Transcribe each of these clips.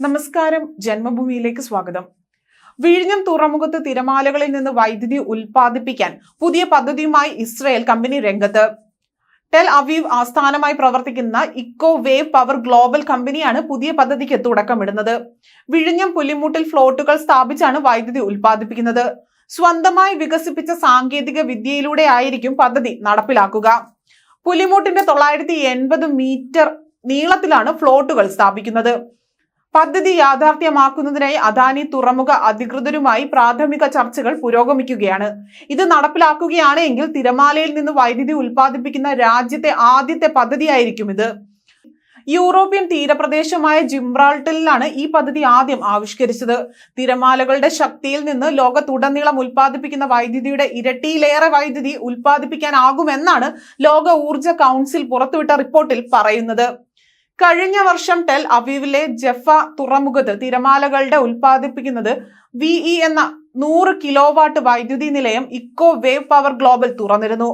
നമസ്കാരം ജന്മഭൂമിയിലേക്ക് സ്വാഗതം. വിഴിഞ്ഞം തുറമുഖത്ത് തിരമാലകളിൽ നിന്ന് വൈദ്യുതി ഉൽപ്പാദിപ്പിക്കാൻ പുതിയ പദ്ധതിയുമായി ഇസ്രയേൽ കമ്പനി രംഗത്ത്. ടെൽ അവീവ് ആസ്ഥാനമായി പ്രവർത്തിക്കുന്ന ഇക്കോ വേവ് പവർ ഗ്ലോബൽ കമ്പനിയാണ് പുതിയ പദ്ധതിക്ക് തുടക്കമിടുന്നത്. വിഴിഞ്ഞം പുലിമുട്ടിൽ ഫ്ലോട്ടുകൾ സ്ഥാപിച്ചാണ് വൈദ്യുതി ഉൽപ്പാദിപ്പിക്കുന്നത്. സ്വന്തമായി വികസിപ്പിച്ച സാങ്കേതിക വിദ്യയിലൂടെ ആയിരിക്കും പദ്ധതി നടപ്പിലാക്കുക. പുലിമുട്ടിന്റെ തൊള്ളായിരത്തി എൺപത് മീറ്റർ നീളത്തിലാണ് ഫ്ലോട്ടുകൾ സ്ഥാപിക്കുന്നത്. പദ്ധതി യാഥാർത്ഥ്യമാക്കുന്നതിനായി അദാനി തുറമുഖ അധികൃതരുമായി പ്രാഥമിക ചർച്ചകൾ പുരോഗമിക്കുകയാണ്. ഇത് നടപ്പിലാക്കുകയാണ് എങ്കിൽ തിരമാലയിൽ നിന്ന് വൈദ്യുതി ഉൽപ്പാദിപ്പിക്കുന്ന രാജ്യത്തെ ആദ്യത്തെ പദ്ധതിയായിരിക്കും ഇത്. യൂറോപ്യൻ തീരപ്രദേശമായ ജിംബ്രാൾട്ടറിലാണ് ഈ പദ്ധതി ആദ്യം ആവിഷ്കരിച്ചത്. തിരമാലകളുടെ ശക്തിയിൽ നിന്ന് ലോകത്തുടനീളം ഉൽപ്പാദിപ്പിക്കുന്ന വൈദ്യുതിയുടെ ഇരട്ടിയിലേറെ വൈദ്യുതി ഉൽപ്പാദിപ്പിക്കാനാകുമെന്നാണ് ലോക ഊർജ കൗൺസിൽ പുറത്തുവിട്ട റിപ്പോർട്ടിൽ പറയുന്നത്. കഴിഞ്ഞ വർഷം ടെൽ അവീവിലെ ജഫ തുറമുഖത്ത് തിരമാലകളുടെ ഉൽപ്പാദിപ്പിക്കുന്നത് വി ഇ എന്ന നൂറ് കിലോ വാട്ട് വൈദ്യുതി നിലയം ഇക്കോ വേവ് പവർ ഗ്ലോബൽ തുറന്നിരുന്നു.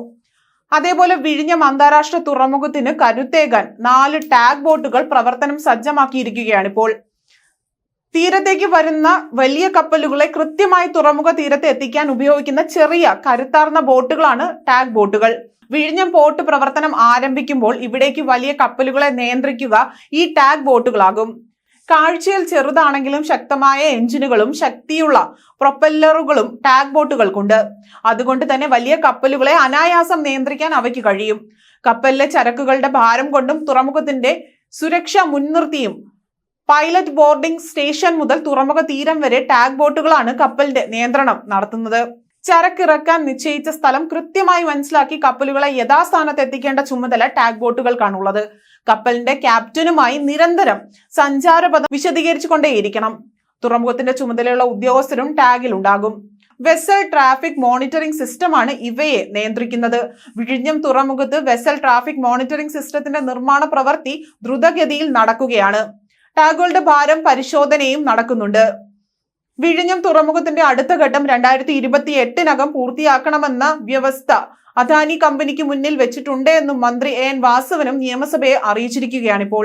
അതേപോലെ വിഴിഞ്ഞം അന്താരാഷ്ട്ര തുറമുഖത്തിന് കരുത്തേകാൻ നാല് ടാഗ് ബോട്ടുകൾ പ്രവർത്തനം സജ്ജമാക്കിയിരിക്കുകയാണ് ഇപ്പോൾ തീരത്തേക്ക് വരുന്ന വലിയ കപ്പലുകളെ കൃത്യമായി തുറമുഖ തീരത്ത് എത്തിക്കാൻ ഉപയോഗിക്കുന്ന ചെറിയ കരുത്താർന്ന ബോട്ടുകളാണ് ടാഗ് ബോട്ടുകൾ. വിഴിഞ്ഞം പോർട്ട് പ്രവർത്തനം ആരംഭിക്കുമ്പോൾ ഇവിടേക്ക് വലിയ കപ്പലുകളെ നിയന്ത്രിക്കുക ഈ ടാഗ് ബോട്ടുകളാകും. കാഴ്ചയിൽ ചെറുതാണെങ്കിലും ശക്തമായ എഞ്ചിനുകളും ശക്തിയുള്ള പ്രൊപ്പല്ലറുകളും ടാഗ് ബോട്ടുകൾക്കുണ്ട്. അതുകൊണ്ട് തന്നെ വലിയ കപ്പലുകളെ അനായാസം നിയന്ത്രിക്കാൻ അവയ്ക്ക് കഴിയും. കപ്പലിലെ ചരക്കുകളുടെ ഭാരം കൊണ്ടും തുറമുഖത്തിന്റെ സുരക്ഷ മുൻനിർത്തിയും പൈലറ്റ് ബോർഡിംഗ് സ്റ്റേഷൻ മുതൽ തുറമുഖ തീരം വരെ ടാഗ് ബോട്ടുകളാണ് കപ്പലിന്റെ നിയന്ത്രണം നടത്തുന്നത്. ചരക്കിറക്കാൻ നിശ്ചയിച്ച സ്ഥലം കൃത്യമായി മനസ്സിലാക്കി കപ്പലുകളെ യഥാസ്ഥാനത്ത് എത്തിക്കേണ്ട ചുമതല ടാഗ് ബോട്ടുകൾക്കാണുള്ളത് കപ്പലിന്റെ ക്യാപ്റ്റനുമായി നിരന്തരം സഞ്ചാരപഥം വിശദീകരിച്ചുകൊണ്ടേയിരിക്കണം. തുറമുഖത്തിന്റെ ചുമതലയുള്ള ഉദ്യോഗസ്ഥരും ടാഗിൽ ഉണ്ടാകും. വെസൽ ട്രാഫിക് മോണിറ്ററിംഗ് സിസ്റ്റമാണ് ഇവയെ നിയന്ത്രിക്കുന്നത്. വിഴിഞ്ഞം തുറമുഖത്ത് വെസൽ ട്രാഫിക് മോണിറ്ററിംഗ് സിസ്റ്റത്തിന്റെ നിർമ്മാണ പ്രവൃത്തി ദ്രുതഗതിയിൽ നടക്കുകയാണ്. ടാഗുകളുടെ ഭാരം പരിശോധനയും നടക്കുന്നുണ്ട്. വിഴിഞ്ഞം തുറമുഖത്തിന്റെ അടുത്ത ഘട്ടം രണ്ടായിരത്തി ഇരുപത്തി എട്ടിനകം പൂർത്തിയാക്കണമെന്ന വ്യവസ്ഥ അദാനി കമ്പനിക്ക് മുന്നിൽ വെച്ചിട്ടുണ്ട് എന്നും മന്ത്രി എൻ വാസവനും നിയമസഭയെ അറിയിച്ചിരിക്കുകയാണിപ്പോൾ.